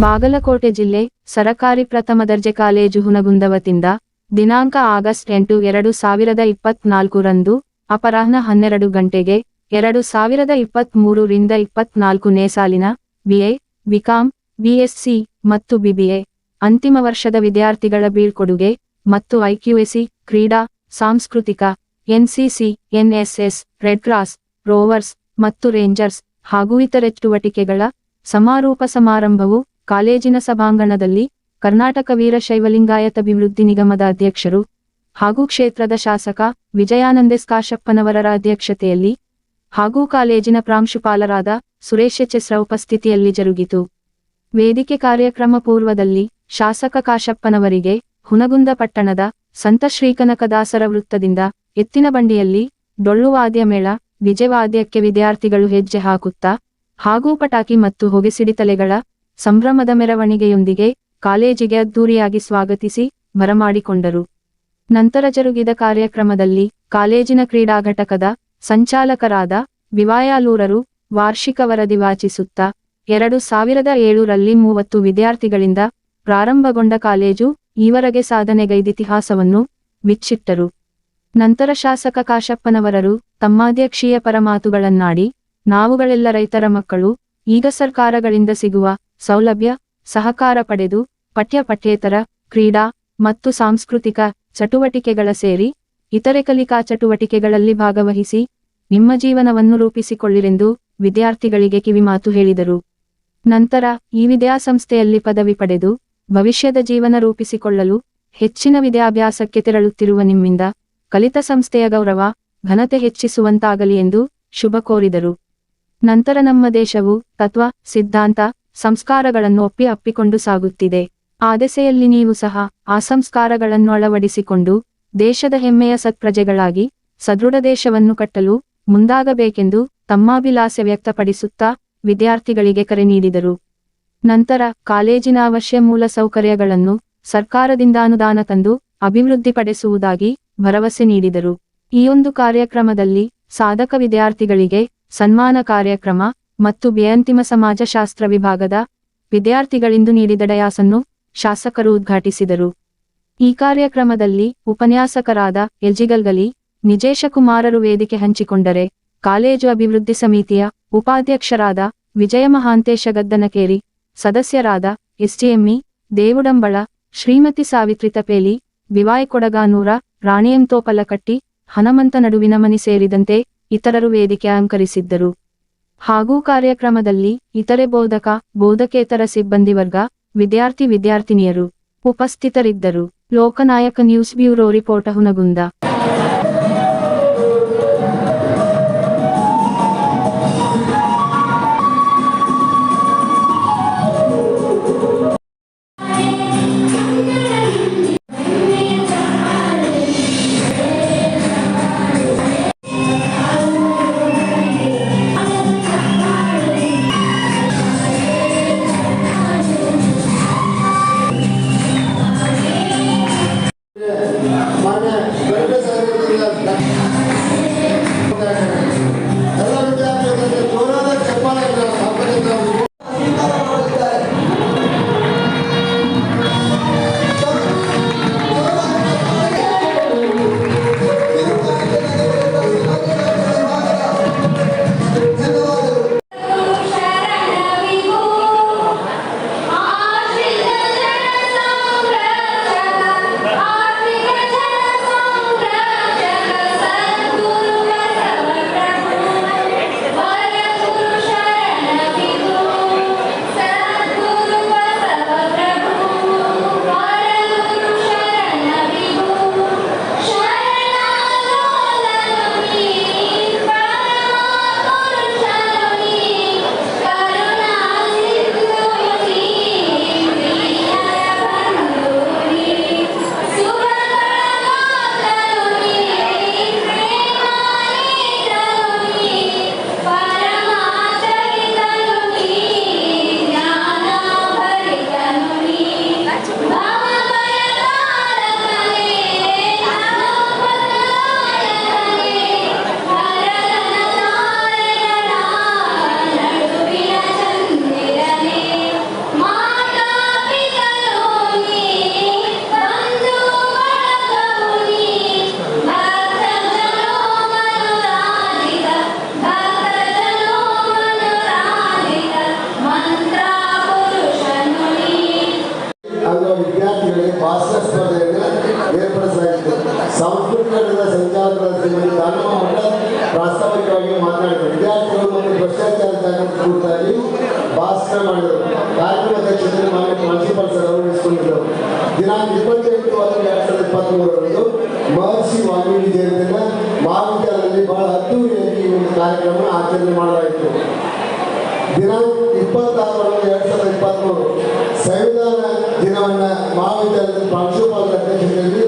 ಬಾಗಲಕೋಟೆ ಜಿಲ್ಲೆ ಸರಕಾರಿ ಪ್ರಥಮ ದರ್ಜೆ ಕಾಲೇಜು ಹುನಗುಂದವತಿಂದ ದಿನಾಂಕ ಆಗಸ್ಟ್ ಎಂಟು ಎರಡು ಸಾವಿರದ ಇಪ್ಪತ್ನಾಲ್ಕು ರಂದು ಅಪರಾಹ್ನ ಹನ್ನೆರಡು ಗಂಟೆಗೆ ಎರಡು ಸಾವಿರದ ಇಪ್ಪತ್ಮೂರರಿಂದ ಇಪ್ಪತ್ನಾಲ್ಕನೇ ಸಾಲಿನ ಬಿಎ, ಬಿಕಾಂ, ಬಿಎಸ್ಸಿ ಮತ್ತು ಬಿಬಿಎ ಅಂತಿಮ ವರ್ಷದ ವಿದ್ಯಾರ್ಥಿಗಳ ಬೀಳ್ಕೊಡುಗೆ ಮತ್ತು ಐಕ್ಯುಎಸಿ ಕ್ರೀಡಾ, ಸಾಂಸ್ಕೃತಿಕ, NCC, NSS, red cross, rovers ಮತ್ತು ರೇಂಜರ್ಸ್ ಹಾಗೂ ಇತರೆ ಚಟುವಟಿಕೆಗಳ ಸಮಾರೋಪ ಸಮಾರಂಭವು ಕಾಲೇಜಿನ ಸಭಾಂಗಣದಲ್ಲಿ ಕರ್ನಾಟಕ ವೀರಶೈವಲಿಂಗಾಯತ ಅಭಿವೃದ್ಧಿ ನಿಗಮದ ಅಧ್ಯಕ್ಷರು ಹಾಗೂ ಕ್ಷೇತ್ರದ ಶಾಸಕ ವಿಜಯಾನಂದೆಸ್ ಕಾಶಪ್ಪನವರರ ಅಧ್ಯಕ್ಷತೆಯಲ್ಲಿ ಹಾಗೂ ಕಾಲೇಜಿನ ಪ್ರಾಂಶುಪಾಲರಾದ ಸುರೇಶ್ ಎಚ್ಎಸ್ರ ಉಪಸ್ಥಿತಿಯಲ್ಲಿ ಜರುಗಿತು. ವೇದಿಕೆ ಕಾರ್ಯಕ್ರಮ ಪೂರ್ವದಲ್ಲಿ ಶಾಸಕ ಕಾಶಪ್ಪನವರಿಗೆ ಹುನಗುಂದ ಪಟ್ಟಣದ ಸಂತ ಶ್ರೀಕನಕದಾಸರ ವೃತ್ತದಿಂದ ಎತ್ತಿನ ಬಂಡಿಯಲ್ಲಿ ಡೊಳ್ಳುವಾದ್ಯ ಮೇಳ, ವಿಜಯವಾದ್ಯಕ್ಕೆ ವಿದ್ಯಾರ್ಥಿಗಳು ಹೆಜ್ಜೆ ಹಾಕುತ್ತಾ ಹಾಗೂ ಪಟಾಕಿ ಮತ್ತು ಹೊಗೆಸಿಡಿತಲೆಗಳ ಸಂಭ್ರಮದ ಮೆರವಣಿಗೆಯೊಂದಿಗೆ ಕಾಲೇಜಿಗೆ ಅದ್ದೂರಿಯಾಗಿ ಸ್ವಾಗತಿಸಿ ಬರಮಾಡಿಕೊಂಡರು. ನಂತರ ಜರುಗಿದ ಕಾರ್ಯಕ್ರಮದಲ್ಲಿ ಕಾಲೇಜಿನ ಕ್ರೀಡಾ ಘಟಕದ ಸಂಚಾಲಕರಾದ ವಿವಾಯಾಲೂರರು ವಾರ್ಷಿಕ ವರದಿ ವಾಚಿಸುತ್ತಾ ಎರಡು ಸಾವಿರದ ಏಳರಲ್ಲಿ ಮೂವತ್ತು ವಿದ್ಯಾರ್ಥಿಗಳಿಂದ ಪ್ರಾರಂಭಗೊಂಡ ಕಾಲೇಜು ಈವರೆಗೆ ಸಾಧನೆಗೈದಿತಿಹಾಸವನ್ನು ಬಿಚ್ಚಿಟ್ಟರು ನಂತರ ಶಾಸಕ ಕಾಶಪ್ಪನವರರು ತಮ್ಮಾಧ್ಯಕ್ಷೀಯ ಪರಮಾತುಗಳನ್ನಾಡಿ, ನಾವುಗಳೆಲ್ಲ ರೈತರ ಮಕ್ಕಳು, ಈಗ ಸರ್ಕಾರಗಳಿಂದ ಸಿಗುವ ಸೌಲಭ್ಯ, ಸಹಕಾರ ಪಡೆದು ಪಠ್ಯ ಪಠ್ಯೇತರ, ಕ್ರೀಡಾ ಮತ್ತು ಸಾಂಸ್ಕೃತಿಕ ಚಟುವಟಿಕೆಗಳ ಸೇರಿ ಇತರೆ ಕಲಿಕಾ ಚಟುವಟಿಕೆಗಳಲ್ಲಿ ಭಾಗವಹಿಸಿ ನಿಮ್ಮ ಜೀವನವನ್ನು ರೂಪಿಸಿಕೊಳ್ಳಿರೆಂದು ವಿದ್ಯಾರ್ಥಿಗಳಿಗೆ ಕಿವಿಮಾತು ಹೇಳಿದರು. ನಂತರ ಈ ವಿದ್ಯಾಸಂಸ್ಥೆಯಲ್ಲಿ ಪದವಿ ಪಡೆದು ಭವಿಷ್ಯದ ಜೀವನ ರೂಪಿಸಿಕೊಳ್ಳಲು ಹೆಚ್ಚಿನ ವಿದ್ಯಾಭ್ಯಾಸಕ್ಕೆ ತೆರಳುತ್ತಿರುವ ನಿಮ್ಮಿಂದ ಕಲಿತ ಸಂಸ್ಥೆಯ ಗೌರವ, ಘನತೆ ಹೆಚ್ಚಿಸುವಂತಾಗಲಿ ಎಂದು ಶುಭ ಕೋರಿದರು. ನಂತರ ನಮ್ಮ ದೇಶವು ತತ್ವ, ಸಿದ್ಧಾಂತ ಸಂಸ್ಕಾರಗಳನ್ನು ಒಪ್ಪಿ ಅಪ್ಪಿಕೊಂಡು ಸಾಗುತ್ತಿದೆ. ಆ ದೆಸೆಯಲ್ಲಿ ನೀವು ಸಹ ಆ ಸಂಸ್ಕಾರಗಳನ್ನು ಅಳವಡಿಸಿಕೊಂಡು ದೇಶದ ಹೆಮ್ಮೆಯ ಸತ್ಪ್ರಜೆಗಳಾಗಿ ಸದೃಢ ದೇಶವನ್ನು ಕಟ್ಟಲು ಮುಂದಾಗಬೇಕೆಂದು ತಮ್ಮಾಭಿಲಾಸೆ ವ್ಯಕ್ತಪಡಿಸುತ್ತಾ ವಿದ್ಯಾರ್ಥಿಗಳಿಗೆ ಕರೆ ನೀಡಿದರು. ನಂತರ ಕಾಲೇಜಿನ ಅವಶ್ಯ ಮೂಲ ಸೌಕರ್ಯಗಳನ್ನು ಸರ್ಕಾರದಿಂದ ಅನುದಾನ ತಂದು ಅಭಿವೃದ್ಧಿಪಡಿಸುವುದಾಗಿ ಭರವಸೆ ನೀಡಿದರು. ಈ ಒಂದು ಕಾರ್ಯಕ್ರಮದಲ್ಲಿ ಸಾಧಕ ವಿದ್ಯಾರ್ಥಿಗಳಿಗೆ ಸನ್ಮಾನ ಕಾರ್ಯಕ್ರಮ ಮತ್ತು ಬೇಅಂತಿಮ ಸಮಾಜಶಾಸ್ತ್ರ ವಿಭಾಗದ ವಿದ್ಯಾರ್ಥಿಗಳಿಂದು ನೀಡಿದ ಡಯಾಸನ್ನು ಶಾಸಕರು ಉದ್ಘಾಟಿಸಿದರು. ಈ ಕಾರ್ಯಕ್ರಮದಲ್ಲಿ ಉಪನ್ಯಾಸಕರಾದ ಎಲ್ಜಿಗಲ್ಗಲಿ, ನಿಜೇಶಕುಮಾರರು ವೇದಿಕೆ ಹಂಚಿಕೊಂಡರೆ, ಕಾಲೇಜು ಅಭಿವೃದ್ಧಿ ಸಮಿತಿಯ ಉಪಾಧ್ಯಕ್ಷರಾದ ವಿಜಯ ಮಹಾಂತೇಶ ಗದ್ದನಕೇರಿ ಸದಸ್ಯರಾದ ಎಸ್ಟಿಎಂಇ ದೇವುಡಂಬಳ, ಶ್ರೀಮತಿ ಸಾವಿತ್ರಿ ತಪೇಲಿ ವಿವಾಯ್ ಕೊಡಗಾನೂರ ರಾಣಿಯಂತೋಪಲಕಟ್ಟಿ, ಹನುಮಂತ ನಡುವಿನ ಮನಿ ಸೇರಿದಂತೆ ಇತರರು ವೇದಿಕೆ ಅಲಂಕರಿಸಿದ್ದರು ಹಾಗೂ ಕಾರ್ಯಕ್ರಮದಲ್ಲಿ ಇತರೆ ಬೋಧಕ, ಬೋಧಕೇತರ ಸಿಬ್ಬಂದಿ ವರ್ಗ, ವಿದ್ಯಾರ್ಥಿ ವಿದ್ಯಾರ್ಥಿನಿಯರು ಉಪಸ್ಥಿತರಿದ್ದರು. Lokanayaka news bureau report Hunagund. ವಹಿಸಿಕೊಂಡಿದ್ದರು ದಿನಾಂಕ ಇಪ್ಪತ್ತೆಂಟು ಹತ್ತು ಎರಡ್ ಸಾವಿರದ ಇಪ್ಪತ್ತ್ಮೂರರಂದು ಮಹರ್ಷಿ ವಾಲ್ಮೀಕಿ ಜಯಂತಿನ ಮಹಾವಿದ್ಯಾಲಯದಲ್ಲಿ ಬಹಳ ಅದ್ದೂರಿಯಾಗಿ ಈ ಒಂದು ಕಾರ್ಯಕ್ರಮ ಆಚರಣೆ ಮಾಡಲಾಯಿತು. ದಿನಾಂಕ ಇಪ್ಪತ್ತಾರು ಒಂದು ಎರಡ್ ಸಾವಿರದ ಇಪ್ಪತ್ತ್ಮೂರು ಸಂವಿಧಾನ ದಿನವನ್ನ ಮಹಾವಿದ್ಯಾಲಯದ ಪ್ರಾಂಶುಪಾಲರ ಅಧ್ಯಕ್ಷತೆಯಲ್ಲಿ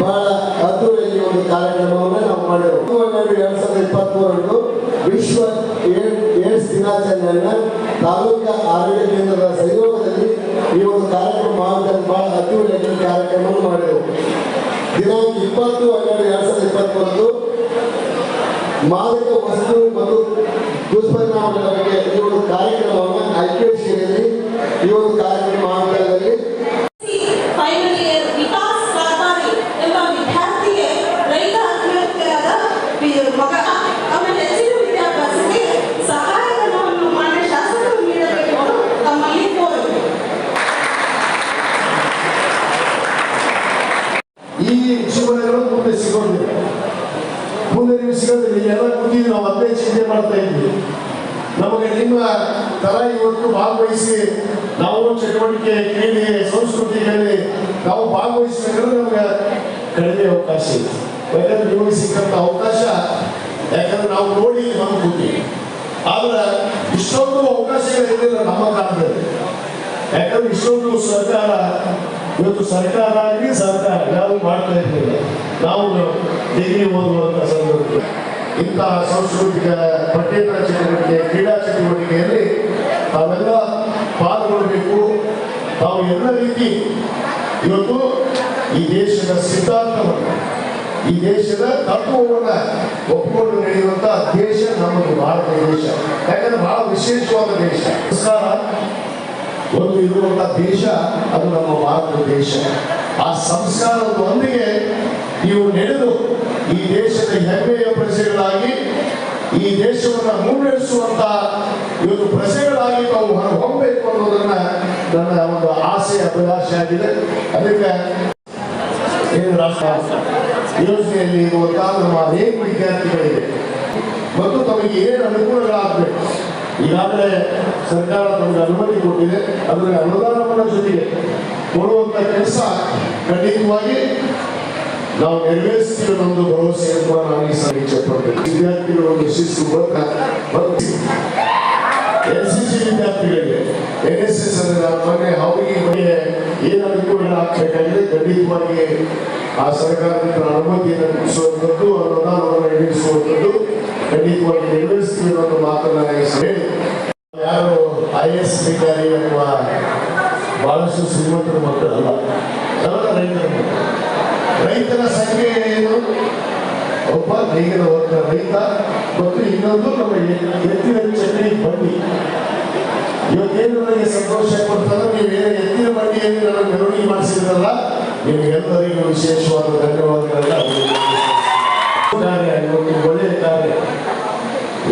ಬಹಳ ಅದ್ದೂರಿಯಾಗಿ ಒಂದು ಕಾರ್ಯಕ್ರಮವನ್ನು ನಾವು ಮಾಡಿದೆವು. ಹನ್ನೆರಡು ಎರಡ್ ಸಾವಿರದ ಇಪ್ಪತ್ತ್ಮೂರರಂದು ವಿಶ್ವ ಏಡ್- ಏಡ್ಸ್ ದಿನಾಚರಣೆಯನ್ನ ತಾಲೂಕಾ ಆರೋಗ್ಯ ಕೇಂದ್ರದ ಸಹಯೋಗದಲ್ಲಿ ಈ ಒಂದು ಕಾರ್ಯಕ್ರಮ ಮಹಾವಿದ್ಯಾಲಯ ಬಹಳ ಅದ್ದೂರಿಯಾಗಿ ಕಾರ್ಯಕ್ರಮವನ್ನು ಮಾಡಿದೆವು ದಿನಾಂಕ ಇಪ್ಪತ್ತು, ಹನ್ನೆರಡು, ಎರಡ್ ಸಾವಿರದ ಇಪ್ಪತ್ತೊಂದು. ಮಾದಕ ವಸ್ತು ಮತ್ತು ದುಷ್ಪರಿಣಾಮಗಳ ಬಗ್ಗೆ ಈ ಒಂದು ಕಾರ್ಯಕ್ರಮವನ್ನು ಐಕ್ಯಶಿಯಲ್ಲಿ ಈ ಒಂದು ಕಾರ್ಯಕ್ರಮ ಮಹಾವಿದ್ಯಾಲಯದಲ್ಲಿ ಫೈನಲ್ ಇಯರ್ ವಿಕಾಸ್ ಕಾರ್ಬಾರಿ ಎಂಬ ವಿದ್ಯಾರ್ಥಿಗೆ ರೈತ ಆತ್ಮಹತ್ಯೆಯಾದ ವಿ- ಮಗ ಅವನ ಹೆಚ್ಚಿನ ವಿದ್ಯಾಭ್ಯಾಸಕ್ಕೆ ಸಹಾಯಧನವನ್ನು ಮಾನ್ಯ ಶಾಸಕರು ನೀಡಬೇಕೆಂದು ತಮ್ಮಲ್ಲಿ ಕೋರಿದೆ ಈ ಜೀವನಗಳು ಮುಂದೆ ಸಿಗೋದಿಲ್ಲ ಮುಂದೆ ನೀವು ಸಿಗೋದಿಲ್ಲ ಎಲ್ಲ ಕೂತಿದ್ದು ನಾವು ಅದೇ ಚಿಂತೆ ಮಾಡ್ತಾ ಇದ್ವಿ ನಮಗೆ ನಿಮ್ಮ ತರ ಇವತ್ತು ಭಾಗವಹಿಸಿ ನಾವು ಚಟುವಟಿಕೆ ಕ್ರೀಡೆ ಸಂಸ್ಕೃತಿಗಳಲ್ಲಿ ನಾವು ಭಾಗವಹಿಸಬೇಕಂದ್ರೆ ನಮ್ಗೆ ಕಡಿಮೆ ಅವಕಾಶ ಇದೆ. ಯಾಕಂದ್ರೆ ನಿಮಗೆ ಸಿಕ್ಕಂತ ಅವಕಾಶ, ಯಾಕಂದ್ರೆ ನಾವು ನೋಡಿ ನಮ್ಮ ಕೂತೀವಿ ಆದ್ರೆ ಇಷ್ಟೊಂದು ಅವಕಾಶಗಳಿರಲಿಲ್ಲ ನಮ್ಮ ಕಾಲದಲ್ಲಿ. ಯಾಕಂದ್ರೆ ಇಷ್ಟೊಂದು ಸರ್ಕಾರ, ಇವತ್ತು ಸರ್ಕಾರ ಆಗಲಿ ಸರ್ಕಾರ ನಾವು ಮಾಡ್ತಾ ಇರ್ಲಿಲ್ಲ. ನಾವು ಡಿಗ್ರಿ ಓದುವಂತ ಸಂದರ್ಭದಲ್ಲಿ. ಇಂತಹ ಸಾಂಸ್ಕೃತಿಕ ಪಠ್ಯೇತರ ಚಟುವಟಿಕೆ, ಕ್ರೀಡಾ ಚಟುವಟಿಕೆಯಲ್ಲಿ ತಾವೆಲ್ಲ ಪಾಲ್ಗೊಳ್ಳಬೇಕು ತಾವು ಎಲ್ಲ ರೀತಿ ಇವತ್ತು ಈ ದೇಶದ ಸಿದ್ಧಾಂತವನ್ನು, ಈ ದೇಶದ ತತ್ವವನ್ನ ಒಪ್ಪಿಕೊಂಡು ನಡೆಯುವಂತಹ ದೇಶ ನಮ್ಮದು ಭಾರತ ದೇಶ. ಯಾಕಂದ್ರೆ ಬಹಳ ವಿಶೇಷವಾದ ದೇಶ. ಒಂದು ಇರುವಂತಹ ದೇಶ ಅದು ನಮ್ಮ ಭಾರತ ದೇಶ. ಆ ಸಂಸ್ಕಾರದೊಂದಿಗೆ ನೀವು ನಡೆದು ಈ ದೇಶದ ಹೆಮ್ಮೆಯ ಪ್ರಜೆಗಳಾಗಿ, ಈ ದೇಶವನ್ನು ಮುನ್ನಡೆಸುವಂತ ಇವತ್ತು ಪ್ರಜೆಗಳಾಗಿ ತಾವು ಹೊರಹೊಮ್ಮಬೇಕು ಅನ್ನೋದನ್ನ ನನ್ನ ಒಂದು ಆಸೆ, ಅಭಿಲಾಷೆ ಆಗಿದೆ. ಅದಕ್ಕೆ ಯೋಜನೆಯಲ್ಲಿ ಇರುವಂತಹ ನಮ್ಮ ಅನೇಕ ಮತ್ತು ತಮಗೆ ಏನು ಅನುಕೂಲಗಳಾಗಬೇಕು? ಈಗಾಗಲೇ ಸರ್ಕಾರ ತಮಗೆ ಅನುಮತಿ ಕೊಟ್ಟಿದೆ. ಅದರ ಅನುದಾನವನ್ನ ಜೊತೆಗೆ ಕೊಡುವಂತ ಕೆಲಸ ಖಂಡಿತವಾಗಿ ನಾವು ನೆರವೇರಿಸ್ತೀವಿ ಅನ್ನೋ ಒಂದು ಭರವಸೆಯನ್ನು ಕೂಡ ನಾನು ಈ ಇಚ್ಛೆ ಪಡ್ತೇನೆ. ವಿದ್ಯಾರ್ಥಿಗಳು ಒಂದು ಶಿಸ್ತು ಮೂಲಕ ಮತ್ತು ಎಸ್ ಮೊನ್ನೆ ಅವರಿಗೆ ಬಗ್ಗೆ ಏನು ಅನುಕೂಲಗಳಾಗಬೇಕಾಗಿದೆ ಖಂಡಿತವಾಗಿ ಆ ಸರ್ಕಾರದಿಂದ ಅನುಮತಿಯನ್ನು ಕೊಡಿಸುವಂಥದ್ದು, ಅನುದಾನವನ್ನು ಈಡೇರಿಸುವಂಥದ್ದು ಖಂಡಿತವಾಗಿ ನೆರವೇರಿಸ್ತೀವಿ ಅನ್ನೋ ಮಾತನ್ನ ಯಾರು ಐ ಎಸ್ ಅಧಿಕಾರಿ ಅಥವಾ ಬಹಳಷ್ಟು ಶ್ರೀಮಂತರ ಮಕ್ಕಳಲ್ಲ ಎಲ್ಲ ರೈತರ. ರೈತರ ಸಂಖ್ಯೆ ಏನು? ಒಬ್ಬ ವರ್ಗ ರೈತ ಮತ್ತು ಇನ್ನೊಂದು ನಮ್ಮ ಎತ್ತಿನ ಚಟ್ನಿ ಬಂಡಿ. ಇವತ್ತೇನು ನನಗೆ ಸಂತೋಷ ನೀವು ನೀವೇನು ಎತ್ತಿನ ಬಂಡಿಯಲ್ಲಿ ನನಗೆ ಮೆರವಣಿಗೆ ಮಾಡಿಸಿದ್ರಲ್ಲ, ನಿಮಗೆಲ್ಲರಿಗೂ ವಿಶೇಷವಾದ ಧನ್ಯವಾದಗಳನ್ನ ಒಳ್ಳೆಯ ಕಾರ್ಯ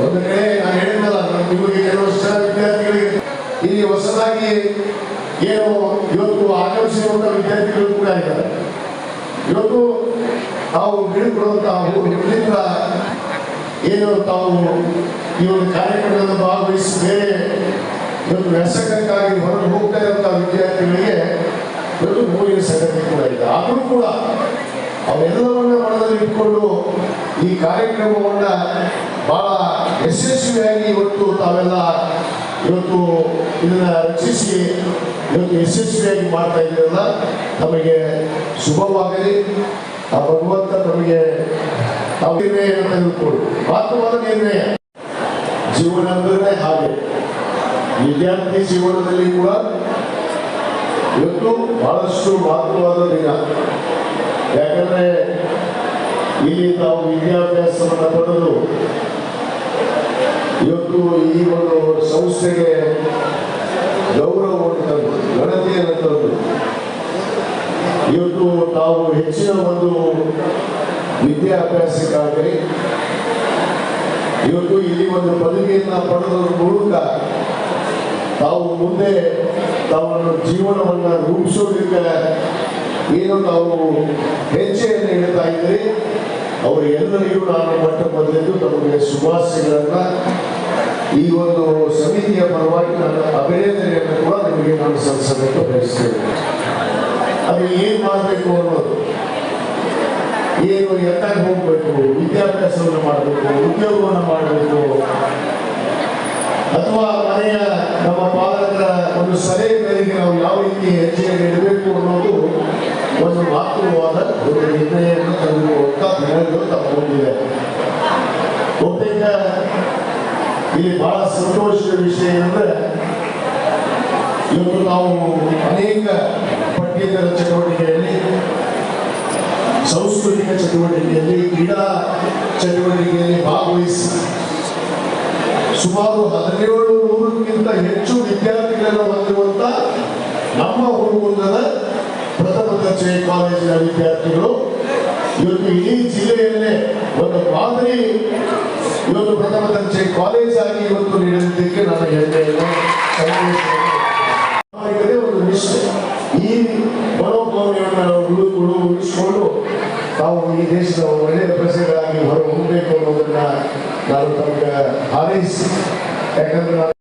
ಒಂದು ಕಡೆ ನಾನು ಹೇಳಿದ್ನಲ್ಲ, ನಿಮಗೆ ಕೆಲವಷ್ಟು ಜನ ವಿದ್ಯಾರ್ಥಿಗಳಿಗೆ, ಇಲ್ಲಿ ಹೊಸದಾಗಿ ಏನು ಇವತ್ತು ಆಗಮಿಸಿರುವಂತ ವಿದ್ಯಾರ್ಥಿಗಳು ಕೂಡ ಇದ್ದಾರೆ. ಇವತ್ತು ತಾವು ಬೀಳ್ಕೊಡುವಂತಹ ಹುಡುಗರಿಂದ ಏನು ತಾವು ಈ ಒಂದು ಕಾರ್ಯಕ್ರಮದಲ್ಲಿ ಭಾಗವಹಿಸಿ ಬೇರೆ ಇವತ್ತು ವ್ಯಾಸಂಗಕ್ಕಾಗಿ ಹೊರಗೆ ಹೋಗ್ತಾ ಇರುವಂತಹ ವಿದ್ಯಾರ್ಥಿಗಳಿಗೆ ಒಂದು ಮೂಲಿನ ಸಂಗತಿ ಕೂಡ ಇದೆ. ಆದರೂ ಕೂಡ ಅವೆಲ್ಲವನ್ನ ಮನದಲ್ಲಿ ಇಟ್ಕೊಂಡು ಈ ಕಾರ್ಯಕ್ರಮವನ್ನ ಬಹಳ ಯಶಸ್ವಿಯಾಗಿ ಇವತ್ತು ತಾವೆಲ್ಲ ಇವತ್ತು ಇದನ್ನ ರಕ್ಷಿಸಿ, ಇವತ್ತು ಯಶಸ್ವಿಯಾಗಿ ಮಾಡ್ತಾ ಇದ್ದೀರಲ್ಲ, ತಮಗೆ ಶುಭವಾಗಲಿ. ಆ ಭಗವಂತ ತಮಗೆ ನಿರ್ಣಯ ಹೇಳ್ಕೊಡು ಮಾತ್ರವಾದ ನಿರ್ಣಯ. ಜೀವನ ಅಂದ್ರೆ ಹಾಗೆ. ವಿದ್ಯಾರ್ಥಿ ಜೀವನದಲ್ಲಿ ಕೂಡ ಇವತ್ತು ಬಹಳಷ್ಟು ಮಹತ್ವವಾದ ದಿನ. ಯಾಕಂದ್ರೆ ಇಲ್ಲಿ ತಾವು ವಿದ್ಯಾಭ್ಯಾಸವನ್ನು ಪಡೆದು ಇವತ್ತು ಈ ಒಂದು ಸಂಸ್ಥೆಗೆ ಗೌರವವನ್ನು ತಂದು ಘನತೆಯನ್ನು ತಂದು ಇವತ್ತು ತಾವು ಹೆಚ್ಚಿನ ಒಂದು ವಿದ್ಯಾಭ್ಯಾಸಕ್ಕಾಗಲಿ ಇವತ್ತು ಇಲ್ಲಿ ಒಂದು ಪದವಿಯನ್ನು ಪಡೆದ ಮೂಲಕ ತಾವು ಮುಂದೆ ತಾವನ್ನು ಜೀವನವನ್ನ ರೂಪಿಸೋದಕ್ಕೆ ಏನು ತಾವು ಹೆಜ್ಜೆಯನ್ನು ಹೇಳ್ತಾ ಇದ್ರಿ ಅವರು ಎಲ್ಲರಿಗೂ ನಾನು ಮಟ್ಟ ಬಂದಿದ್ದು ತಮಗೆ ಶುಭಾಶಯಗಳನ್ನ. ಈ ಒಂದು ಸಮಿತಿಯ ಪರವಾಗಿ ನನ್ನ ಅಭಿನಂದನೆಯನ್ನು ಕೂಡ ನಿಮಗೆ ನಾನು ಸಲ್ಲಿಸಬೇಕು ಬಯಸ್ತೇನೆ. ಅದು ಏನು ಮಾಡಬೇಕು ಅನ್ನೋದು. ಏನು ಎತ್ತಾಗ ಹೋಗ್ಬೇಕು, ವಿದ್ಯಾಭ್ಯಾಸವನ್ನು ಮಾಡಬೇಕು, ಉದ್ಯೋಗವನ್ನು ಮಾಡಬೇಕು ಅಥವಾ ಮನೆಯ ನಮ್ಮ ಪಾಲಕರ ಒಂದು ಸಲಹೆ ಮೇರೆಗೆ ನಾವು ಯಾವ ರೀತಿ ಹೆಜ್ಜೆಯನ್ನು ಇಡಬೇಕು ಅನ್ನೋದು ಒಂದು ಮಾತೃವಾದ ಒಂದು ನಿರ್ಣಯವನ್ನು ತೆಗೆದುಕೊಳ್ಳುವಂತ ದಿನಗಳು ಮುಂದಿದೆ ಬಹುತೇಕ ಇಲ್ಲಿ ಬಹಳ ಸಂತೋಷದ ವಿಷಯ ಅಂದ್ರೆ ಇವತ್ತು ನಾವು ಅನೇಕ ಪಠ್ಯೇತರ ಚಟುವಟಿಕೆಯಲ್ಲಿ, ಸಾಂಸ್ಕೃತಿಕ ಚಟುವಟಿಕೆಯಲ್ಲಿ, ಕ್ರೀಡಾ ಚಟುವಟಿಕೆಯಲ್ಲಿ ಭಾಗವಹಿಸಿ ಸುಮಾರು ಹದಿನೇಳು ನೂರಕ್ಕಿಂತ ಹೆಚ್ಚು ವಿದ್ಯಾರ್ಥಿಗಳನ್ನು ಹೊಂದಿರುವಂತ ನಮ್ಮ ಹುಡುಗುಂದದ ಪ್ರಥಮ ದರ್ಜೆ ಕಾಲೇಜಿನ ವಿದ್ಯಾರ್ಥಿಗಳು. ಇವತ್ತು ಇಡೀ ಜಿಲ್ಲೆಯಲ್ಲೇ ಒಂದು ಮಾದರಿ ಇವತ್ತು ಪ್ರಥಮ ದರ್ಜೆ ಕಾಲೇಜ್ ಆಗಿ ಇವತ್ತು ನೀಡಲಿದ್ದಕ್ಕೆ ನನ್ನ ಹೆಮ್ಮೆಯನ್ನು ಒಂದು ನಿಷ್ಠೆ ಈ ಮನೋಭಾವನೆಯನ್ನು ನಾವು ಉಳಿದುಕೊಂಡು ಉಳಿಸಿಕೊಂಡು ತಾವು ಈ ದೇಶದ ಒಳ್ಳೆಯ ಪ್ರಜೆಗಳಾಗಿ ಹೊರ ಹೋಗಬೇಕು ಅನ್ನೋದನ್ನ ನಾನು ತಮಗೆ ಹಾರೈಸಿ ಯಾಕಂದ್ರೆ